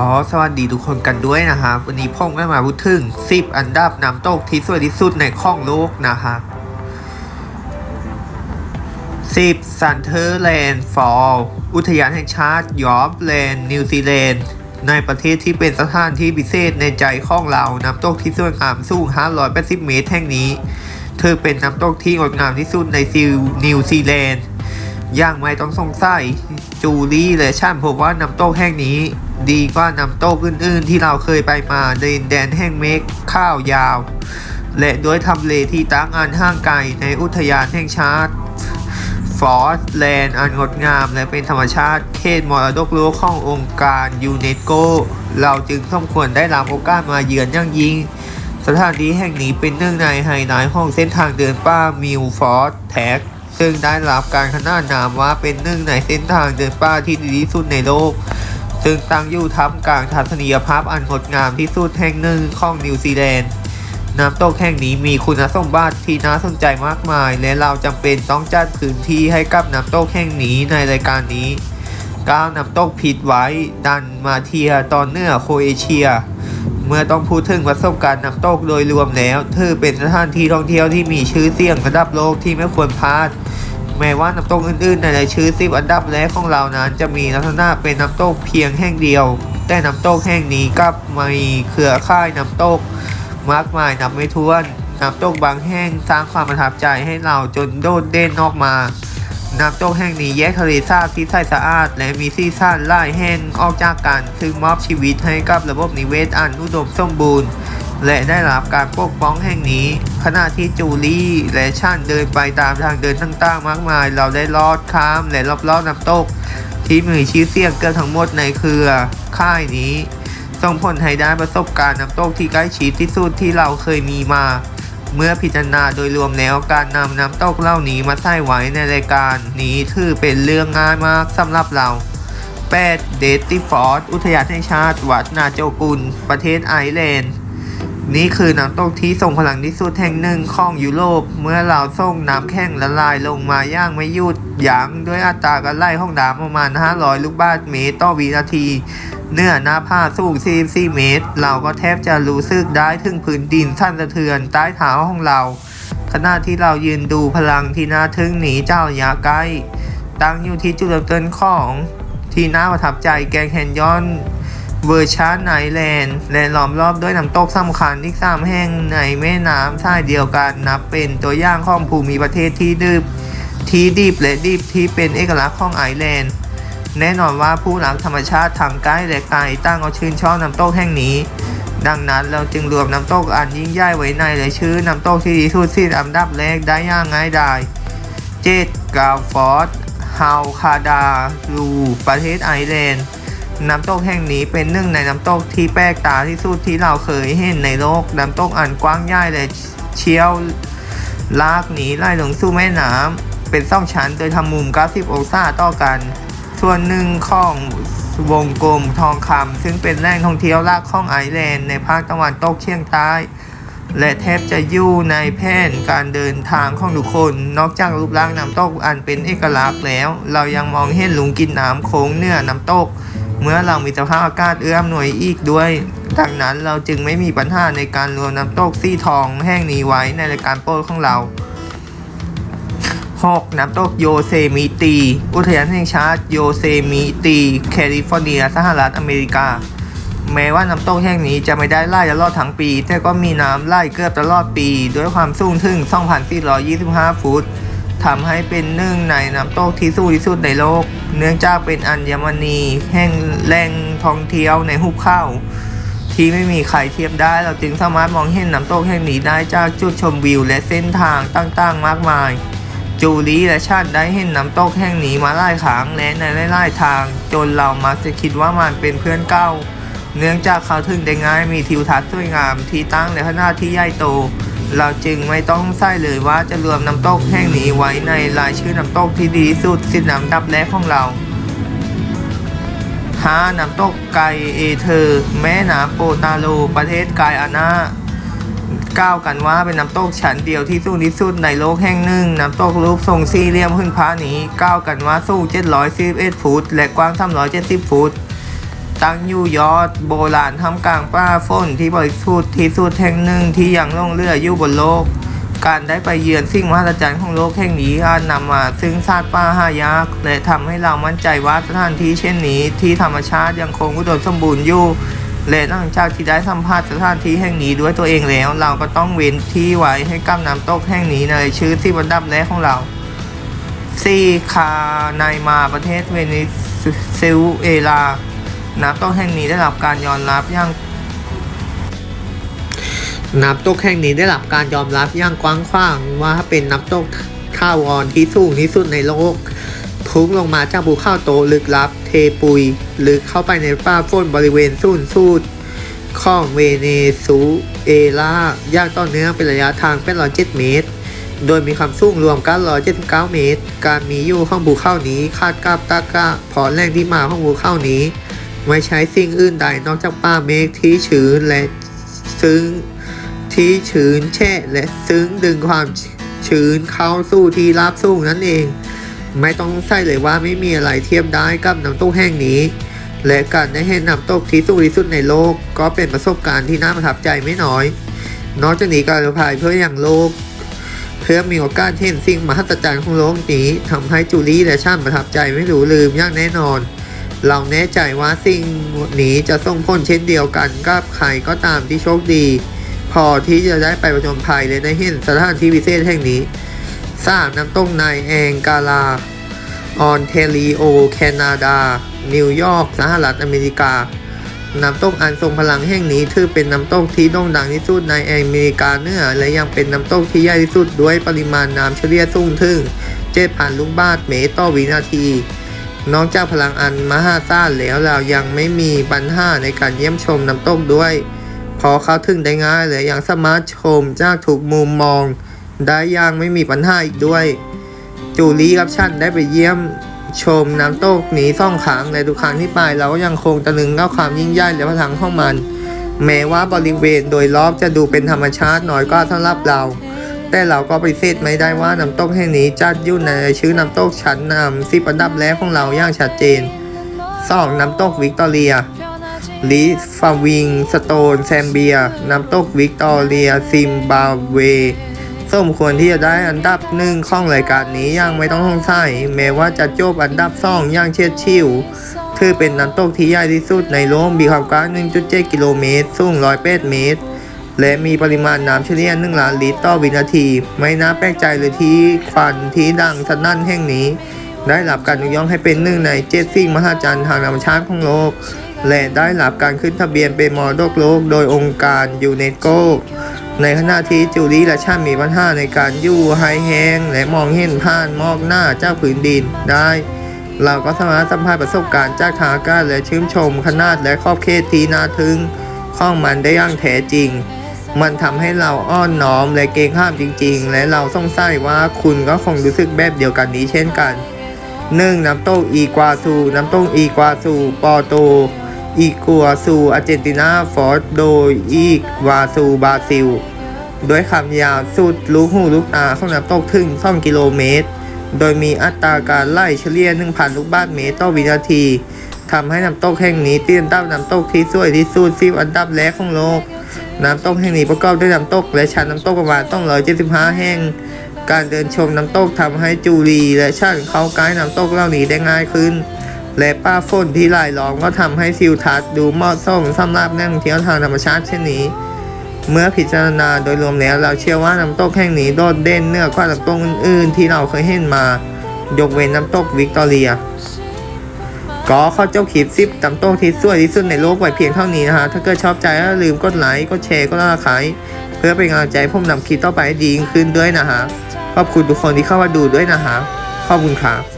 อ๋อ สวัสดีทุกคนกันด้วยนะครับ วันนี้พ่งได้มาพูดถึง 10 อันดับน้ำตกที่สวยที่สุดในข้องโลกนะครับ 10ซันเทอร์แลนด์ฟอลอุทยานแห่งชาติยอร์ฟแลนด์นิวซีแลนด์ในประเทศที่เป็นสถานที่พิเศษในใจข้องเรา น้ำตกที่สวยงามสูง 580 เมตรแห่งนี้ เธอเป็นน้ำตกที่งดงามที่สุดในซิลนิวซีแลนด์อย่างไม่ต้องสงสัย จูลี่และฉันพบว่าน้ำตกแห่งนี้ ดีกว่าน้ำตกอื่นๆ ที่เราเคยไปมาในแดนแห่งเมฆข้าวยาว และด้วยทำเลที่ตั้งอันห่างไกลในอุทยานแห่งชาติฟอร์สแลนด์อันงดงามและเป็นธรรมชาติเขตมรดกโลกขององค์การยูเนสโก เราจึงสมควรได้รับโอกาสมาเยือนอย่างยิ่ง สถานที่แห่งนี้เป็นหนึ่งในไฮไลท์ของเส้นทางเดินป่ามิลฟอร์ดแท็ก ซึ่งได้รับการขนานนามว่าเป็นหนึ่งในเส้นทางเดินป่าที่ดีที่สุดในโลก ซึ่งตั้งอยู่ท่ามกลางทัศนียภาพอันงดงามที่สุดแห่งหนึ่งของนิวซีแลนด์น้ำตกแห่งนี้มีคุณสมบัติที่น่าสนใจมากมาย และเราจำเป็นต้องจัดพื้นที่ให้กับน้ำตกแห่งนี้ในรายการนี้ก้าวน้ำตกผิดไว้ดันมาเทียตอนเหนือโคเอเชีย เมื่อต้องพูดถึงประสบการณ์น้ำตกโดยรวมแล้วเธอเป็นสถานที่ท่องเที่ยวที่มีชื่อเสียงระดับโลกที่ไม่ควรพลาด แม้ว่าน้ำตกอื่นๆ ในรายชื่อสิบอันดับแรกของเรานั้น จะมีลักษณะเป็นน้ำตกเพียงแห่งเดียว แต่น้ำตกแห่งนี้กลับมีเครือข่ายน้ำตกมากมายนับไม่ถ้วนน้ำตกบางแห่งสร้างความประทับใจให้เราจนโดดเด่นออกมา น้ำตกแห่งนี้แยกทะเลสาบที่ใสสะอาด และมีซีซั่นไล่แห่งออกจากกัน ซึ่งมอบชีวิตให้กับระบบนิเวศอันอุดมสมบูรณ์ และได้รับการปกป้องแห่งนี้ ขณะที่จูลี่และชันเดินไปตามทางเดินต่างๆมากมาย เราได้ลอดข้ามและรอบๆน้ำตก ที่มีชื่อเสียงเกือบทั้งหมดในเครือค่ายนี้ส่งผลให้ได้ประสบการณ์น้ำตกที่ใกล้ชิดที่สุดที่เราเคยมีมา เมื่อพิจารณาโดยรวมแล้วการนำน้ำตกเหล่านี้มาใส่ไว้ในรายการนี้ถือเป็นเรื่องง่ายมากสำหรับเรา 8. เดตติฟอร์ดอุทยานแห่งชาติ วัดนาโจกุล ประเทศไอร์แลนด์นี่คือน้ำตกที่ส่งพลังที่สุดแห่งหนึ่งของยุโรป เมื่อเราส่งน้ำแข็งละลายลงมาย่างไม่หยุดยั้งด้วยอัตราการไหลของน้ำประมาณ 500 ลูกบาศก์เมตรต่อวินาที เนื้อหน้าผ้าสูง 44 เมตร เราก็แทบจะรู้สึกได้ถึงพื้นดินสั่นสะเทือนใต้เท้าของเรา ขณะที่เรายืนดูพลังที่น่าทึ่งหนีเจ้าระยะใกล้ ตั้งอยู่ที่จุดเริ่มต้นของที่น่าประทับใจแกงแคนยอนเวอร์ชันไนแลนด์และล้อมรอบด้วยน้ำตกสำคัญที่สามแห่งในแม่น้ำสายเดียวกันนับเป็นตัวอย่างของภูมิประเทศที่ดิบที่ดิบและดิบที่เป็นเอกลักษณ์ของไอร์แลนด์ แน่นอนว่าผู้รักธรรมชาติทางใกล้และไกลตั้งเอาชื่นชอบน้ำตกแห่งนี้ ดังนั้นเราจึงรวมน้ำตกอันยิ่งใหญ่ไว้ในและชื่อน้ำตกที่ดีที่สุดสิอันดับแรกได้อย่างง่ายดายเจ็ดกาฟอร์ดฮาวคาดาลูประเทศไอร์แลนด์น้ำตกแห่งนี้เป็นหนึ่งในน้ำตกที่แปลกตาที่สุดที่เราเคยเห็นในโลก น้ำตกอันกว้างใหญ่และเชี่ยวลากหนีไล่ลงสู่แม่น้ำเป็นสองชั้นโดยทำมุม 90 องศาต่อกัน ส่วนหนึ่งของวงกลมทองคำซึ่งเป็นแหล่งท่องเที่ยวลักของไอร์แลนด์ในภาคตะวันตกเฉียงใต้ และแทบจะอยู่ในแผนการเดินทางของทุกคน นอกจากรูปร่างน้ำตกอันเป็นเอกลักษณ์แล้ว เรายังมองเห็นหลุมกินน้ำโค้งเนื้อน้ำตก เมื่อเรามีสภาพอากาศเอื้ออำนวยอีกด้วยดังนั้นเราจึงไม่มีปัญหาในการรวมน้ำตกซี่ทองแห่งนี้ไว้ในรายการโปรดของเรา 6. น้ำตกโยเซมิตี อุทยานแห่งชาติโยเซมิตี แคลิฟอร์เนีย สหรัฐอเมริกา แม้ว่าน้ำตกแห่งนี้จะไม่ได้ไล่ตลอดทั้งปี แต่ก็มีน้ำไล่เกือบตลอดปี ด้วยความสูงถึง 2,425 ฟุตทำให้เป็นหนึ่งในน้ำตกที่สูงที่สุดในโลก เนื่องจากเป็นอัญมณีแห่งแหล่งท่องเที่ยวในหุบเขาที่ไม่มีใครเทียบได้ เราจึงสามารถมองเห็นน้ำตกแห่งนี้ได้จากจุดชมวิวและเส้นทางต่างๆ มากมาย จูลีและชาติได้เห็นน้ำตกแห่งนี้มาหลายครั้งและในหลายๆทาง จนเรามักจะคิดว่ามันเป็นเพื่อนเก่า เนื่องจากเขาถึงได้ง่ายมีทิวทัศน์สวยงามที่ตั้งในขนาดที่ใหญ่โต เราจึงไม่ต้องใส่เลยว่าจะรวมน้ำตกแห่งนี้ไว้ในรายชื่อน้ำตกที่ดีที่สุดสิน้ำดับแรกของเรา 5. น้ำตกไกเอเธอร์แม่น้ำโปตาโลประเทศไกอานากล่า วกันว่าเป็นน้ำตกชั้นเดียวที่สูงที่สุดในโลกแห่งหนึ่ง น้ำตกรูปทรงสี่เหลี่ยมขึ้นผานี้กล่าวกันว่าสูง711ฟุตและกว้าง370ฟุตตั้งอยู่ยอดโบราณทำกลางป่าฝนที่บริสุทธิ์ที่สุดแห่งหนึ่งที่ยังล่องเรืออยู่บนโลก การได้ไปเยือนสิ่งมหัศจรรย์ของโลกแห่งนี้อาจนำมาซึ่งศาสตป่าหายากและทำให้เรามั่นใจว่าสถานที่เช่นนี้ ที่ธรรมชาติยังคงอุดมสมบูรณ์อยู่ และหลังจากที่ได้สัมผัสสถานที่แห่งนี้ด้วยตัวเองแล้ว เราก็ต้องเว้นที่ไว้ให้กับน้ำตกแห่งนี้ในชื่อที่บรรดับแรกของเราซีคาไนมาประเทศเวเนซุเอลา น้ำตกแห่งนี้ได้รับการยอมรับอย่างน้ำตกแห่งนี้ได้รับการยอมรับอย่างกว้างขวางว่าเป็นน้ำตกท่าวอนที่สูงที่สุดในโลก พุ่งลงมาจากภูเขาโตลึกลับ เทปุย ลึกเข้าไปในป่าฝนบริเวณศูนสูตรของเวเนซุเอลายางต่อเนื่องเป็นระยะทางเป็น107เจตเมตร โดยมีความสูงรวม979เมตร การมีอยู่ของภูเขานี้คาดกับตากะเพราะแหล่งที่มาของภูเขานี้ไม่ใช้สิ่งอื่นใดนอกจากป่าเมฆที่ชื้นและซึ้งที่ชื้นแช่และซึ้งดึงความชื้นเข้าสู่ที่ราบสูงนั่นเอง ไม่ต้องใส่เลยว่าไม่มีอะไรเทียบได้กับน้ำตกแห่งนี้ และการได้เห็นน้ำตกที่สูงที่สุดในโลก ก็เป็นประสบการณ์ที่น่าประทับใจไม่น้อย นอกจากนี้การพายเพื่ออย่างโลก เพื่อมีโอกาสเห็นสิ่งมหัศจรรย์ของโลกนี้ทำให้จูลี่และช่นประทับใจไม่รู้ลืมอย่างแน่นอน เราแน่ใจว่าสิ่งนี้จะส่งผลเช่นเดียวกันกับใครก็ตามที่โชคดี พอที่จะได้ไปประจนภัยและได้เห็นสถานที่พิเศษแห่งนี้ สร้างน้ำตกในแองการาออนเทรีโอ แคนาดา นิวยอร์ก สหรัฐอเมริกา น้ำตกอันทรงพลังแห่งนี้ถือเป็นน้ำตกที่โด่งดังที่สุดในอเมริกาเหนือและยังเป็นน้ำตกที่ใหญ่ที่สุดด้วยปริมาณน้ำเฉลี่ยสูงถึง7,000ลูกบาศก์เมตรต่อวินาทีนอกจากพลังอันมหาศาลแล้วเรายังไม่มีปัญหาในการเยี่ยมชมน้ำตกด้วย พอเข้าถึงได้ง่ายและยังสามารถชมจากทุกมุมมอง ได้อย่างไม่มีปัญหาอีกด้วย จูลี่กับฉันได้ไปเยี่ยมชมน้ำตกนี้ซ่องครั้งและทุกครั้งที่ไปเราก็ยังคงตะลึงกับความยิ่งใหญ่และพลังของมัน แม้ว่าบริเวณโดยรอบจะดูเป็นธรรมชาติน้อยก็สำหรับเรา แต่เราก็ไปเสธไม่ได้ว่าน้ำตกแห่งนี้จัดอยู่ในชื่อน้ำตกชั้นนำสิบอันดับแรกของเราอย่างชัดเจน 2. น้ำตกวิกตอเรียลิฟาวิง สโตน แซมเบีย น้ำตกวิกตอเรีย ซิมบาเว สมควรที่จะได้อันดับหนึ่งของรายการนี้ยังไม่ต้องสงสัยแม้ว่าจะจบอันดับสองอย่างเฉียดฉิวถือเป็นน้ำตกที่ใหญ่ที่สุดในโลกมีความกว้าง 1.7 กิโลเมตร สูง 108 เมตร และมีปริมาณน้ำเฉลี่ย1ล้านลิตรต่อวินาที ไม่น่าแปลกใจเลยที่ควันที่ดังสนั่นแห่งนี้ ได้รับการยกย่องให้เป็นหนึ่งในเจ็ดสิ่งมหัศจรรย์ทางธรรมชาติของโลก และได้รับการขึ้นทะเบียนเป็นมรดกโลก โดยองค์การยูเนสโก ในขณะที่จูลี่และชามีปัญหาในการอยู่ไฮแห้งและมองเห็นผ่านมอกหน้าจากผืนดินได้ เราก็สามารถสัมผัสประสบการณ์จากทางอากาศและชื่นชมขนาดและขอบเขตที่น่าทึ่งของมันได้อย่างแท้จริง มันทำให้เราอ้อนน้อมและเกรงข้ามจริง ๆ และเราสงสัยว่าคุณก็คงรู้สึกแบบเดียวกันนี้เช่นกันหนึ่งน้ำตกอีกวาซู น้ำตกอีกวาซู ปอโต อีกัวซูอาร์เจนตินาฟอร์ดโดยอีกวาซูบราซิล ด้วยความยาวสุดลูกหูลูกตาของน้ำตกถึง2กิโลเมตร โดยมีอัตราการไล่เฉลี่ย 1,000 ลูกบาศก์เมตรต่อวินาทีทำให้น้ำตกแห่งนี้เตี้ยนตับน้ำตกที่สวยที่สุดสิบอันดับแรกของโลก น้ำตกแห่งนี้ประกอบด้วยน้ำตกและชั้นน้ำตกประมาณต้อง175 แห่ง การเดินชมน้ำตกทำให้จูรีและช่างเข้าใกล้น้ำตกเหล่านี้ได้ง่ายขึ้น และป้าฝนที่ลายล้อมก็ทำให้ทิวทัศน์ดูเหมาะสมสำหรับนักท่องเที่ยวทางธรรมชาติเช่นนี้ เมื่อพิจารณาโดยรวมแล้วเราเชื่อว่าน้ำตกแห่งนี้โดดเด่นเหนือกว่าน้ำตกอื่นๆ ที่เราเคยเห็นมา ยกเว้นน้ำตกวิกตอเรียก็เข้าเจ้าคลิปซิปน้ำตกที่สวยที่สุดในโลกไว้เพียงเท่านี้นะฮะ ถ้าเกิดชอบใจก็ลืมกดไลค์ กดแชร์ กดติดตามเพื่อเป็นกำลังใจผมนำคลิปต่อไปดียิ่งขึ้นด้วยนะฮะ ขอบคุณทุกคนที่เข้ามาดูด้วยนะฮะ ขอบคุณครับ